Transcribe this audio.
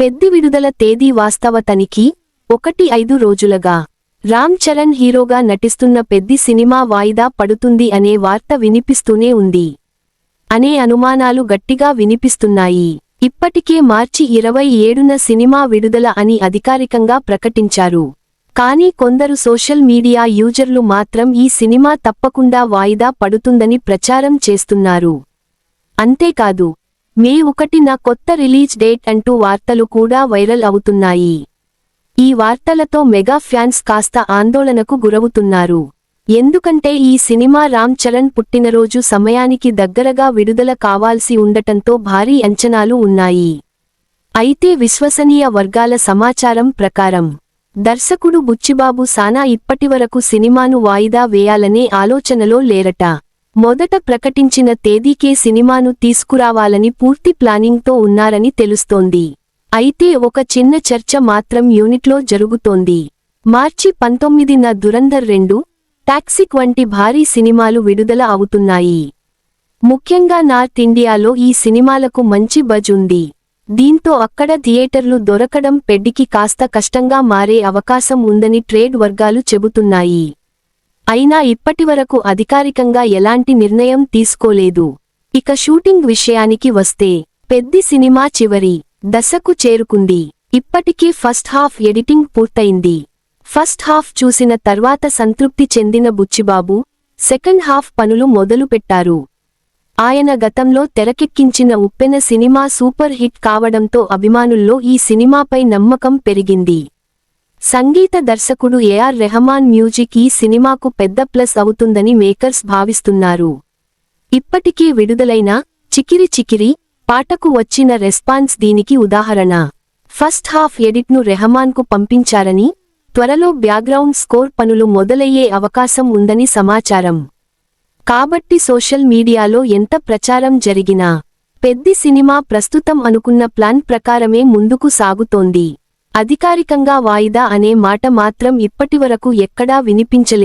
పెద్ది విడుదల తేదీ వాస్తవ తనిఖీ ఒకటి ఐదు రోజులుగా. రామ్ చరణ్ హీరోగా నటిస్తున్న పెద్ది సినిమా వాయిదా పడుతుంది అనే వార్త వినిపిస్తూనే ఉంది. అనే అనుమానాలు గట్టిగా వినిపిస్తున్నాయి. ఇప్పటికే మార్చి ఇరవై ఏడున సినిమా విడుదల అని అధికారికంగా ప్రకటించారు. కానీ కొందరు సోషల్ మీడియా యూజర్లు మాత్రం ఈ సినిమా తప్పకుండా వాయిదా పడుతుందని ప్రచారం చేస్తున్నారు. అంతేకాదు మే ఒకటిన కొత్త రిలీజ్ డేట్ అంటూ వార్తలు కూడా వైరల్ అవుతున్నాయి. ఈ వార్తలతో మెగా ఫ్యాన్స్ కాస్త ఆందోళనకు గురవుతున్నారు. ఎందుకంటే ఈ సినిమా రామ్ చరణ్ పుట్టినరోజు సమయానికి దగ్గరగా విడుదల కావాల్సి ఉండటంతో భారీ అంచనాలు ఉన్నాయి. అయితే విశ్వసనీయ వర్గాల సమాచారం ప్రకారం దర్శకుడు బుచ్చిబాబు సానా ఇప్పటివరకు సినిమాను వాయిదా వేయాలనే ఆలోచనలో లేరట. మొదట ప్రకటించిన తేదీకే సినిమాను తీసుకురావాలని పూర్తి ప్లానింగ్తో ఉన్నారని తెలుస్తోంది. అయితే ఒక చిన్న చర్చ మాత్రం యూనిట్లో జరుగుతోంది. మార్చి పంతొమ్మిదిన దురంధర్ రెండు టాక్సిక్ వంటి భారీ సినిమాలు విడుదల అవుతున్నాయి. ముఖ్యంగా నార్త్ ఇండియాలో ఈ సినిమాలకు మంచి బజ్ ఉంది. దీంతో అక్కడ థియేటర్లు దొరకడం పెడ్డికి కాస్త కష్టంగా మారే అవకాశం ఉందని ట్రేడ్ వర్గాలు చెబుతున్నాయి. అయినా ఇప్పటివరకు అధికారికంగా ఎలాంటి నిర్ణయం తీసుకోలేదు. ఇక షూటింగ్ విషయానికి వస్తే పెద్ది సినిమా చివరి దశకు చేరుకుంది. ఇప్పటికీ ఫస్ట్ హాఫ్ ఎడిటింగ్ పూర్తయింది. ఫస్ట్ హాఫ్ చూసిన తర్వాత సంతృప్తి చెందిన బుచ్చిబాబు సెకండ్ హాఫ్ పనులు మొదలుపెట్టారు ఆయన గతంలో తెరకెక్కించిన ఉప్పెన సినిమా సూపర్ హిట్ కావడంతో అభిమానుల్లో ఈ సినిమాపై నమ్మకం పెరిగింది. సంగీత దర్శకుడు ఏఆర్ రెహమాన్ మ్యూజిక్ ఈ సినిమాకు పెద్ద ప్లస్ అవుతుందని మేకర్స్ భావిస్తున్నారు. ఇప్పటికే విడుదలైన చికిరి చికిరి పాటకు వచ్చిన రెస్పాన్స్ దీనికి ఉదాహరణ. ఫస్ట్ హాఫ్ ఎడిట్ను రెహమాన్కు పంపించారని త్వరలో బ్యాక్గ్రౌండ్ స్కోర్ పనులు మొదలయ్యే అవకాశం ఉందని సమాచారం. కాబట్టి సోషల్ మీడియాలో ఎంత ప్రచారం జరిగినా పెద్ది సినిమా ప్రస్తుతం అనుకున్న ప్లాన్ ప్రకారమే ముందుకు సాగుతోంది. అధికారికంగా వాయిదా అనే మాట మాత్రం ఇప్పటివరకు ఎక్కడా వినిపించలే.